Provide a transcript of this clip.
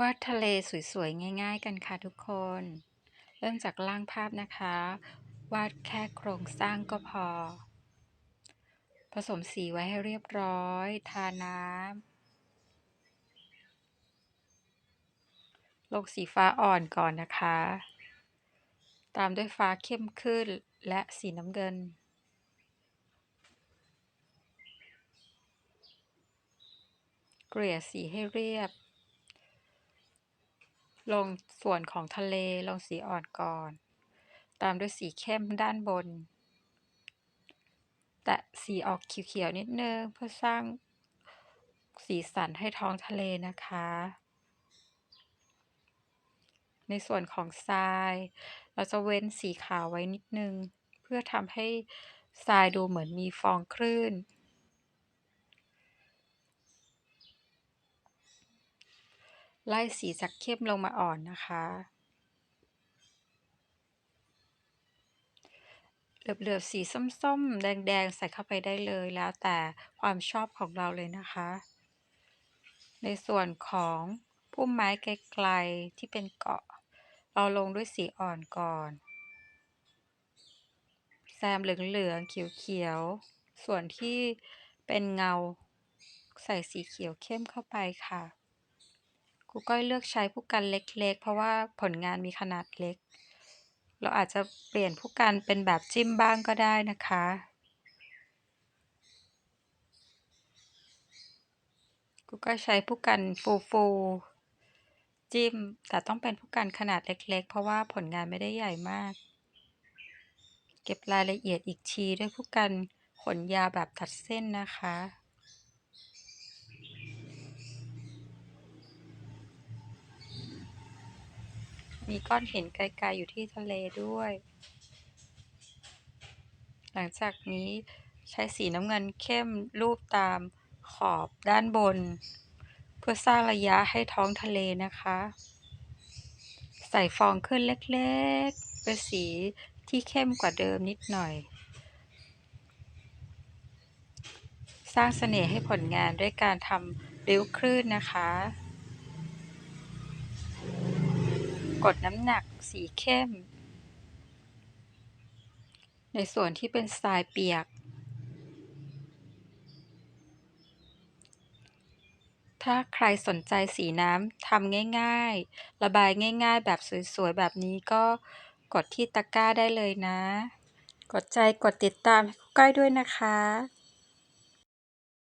วาดทะเลสวยๆ ง่ายๆ กันค่ะทุกคน เริ่มจากร่างภาพนะคะ วาดแค่โครงสร้างก็พอ ผสมสีไว้ให้เรียบร้อย ทาน้ำลงสีฟ้าอ่อนก่อนนะคะ ตามด้วยฟ้าเข้มขึ้นและสีน้ำเงินเกลี่ยสีให้เรียบ ลงส่วนของทะเลลงสีอ่อนก่อน ตามด้วยสีเข้มด้านบน แตะสีออกเขียวๆนิดนึงเพื่อสร้างสีสันให้ท้องทะเลนะคะ ในส่วนของทราย เราจะเว้นสีขาวไว้นิดนึง เพื่อทำให้ทรายดูเหมือนมีฟองคลื่น ไล่สีจากเข้มลงมาอ่อนนะคะ เหลือบๆสีส้มๆ แดงๆ ใส่เข้าไปได้เลยแล้วแต่ความชอบของเราเลยนะคะ ในส่วนของพุ่มไม้ไกลๆที่เป็นเกาะ เราลงด้วยสีอ่อนก่อน แซมเหลืองๆ เขียวๆ ส่วนที่เป็นเงาใส่สีเขียวเข้มเข้าไปค่ะ ครูก้อยเลือกใช้ผู้กันเล็ก ๆ เพราะว่าผลงานมีขนาดเล็ก เราอาจจะเปลี่ยนผู้กันเป็นแบบจิ้มบ้างก็ได้นะคะครูก้อยใช้ผู้กันฟูๆจิ้ม แต่ต้องเป็นผู้กันขนาดเล็ก ๆ เพราะว่าผลงานไม่ได้ใหญ่มาก เก็บรายละเอียดอีกทีด้วยผู้กันขนยาวแบบตัดเส้นนะคะ มีก้อนหินไกลๆอยู่ที่ทะเลด้วย หลังจากนี้ใช้สีน้ำเงินเข้มลูบตามขอบด้านบน เพื่อสร้างระยะให้ท้องทะเลนะคะ ใส่ฟองขึ้นเล็กๆด้วยสีที่เข้มกว่าเดิมนิดหน่อย สร้างเสน่ห์ให้ผลงานด้วยการทำริ้วคลื่นนะคะ กดน้ำหนักสีเข้ม ในส่วนที่เป็นทรายเปียก ถ้าใครสนใจสีน้ำทำง่ายๆ ระบายง่ายๆ แบบสวยๆ แบบนี้ก็กดที่ตะกร้าได้เลยนะ กดใจกดติดตามให้ครูก้อยด้วยนะคะ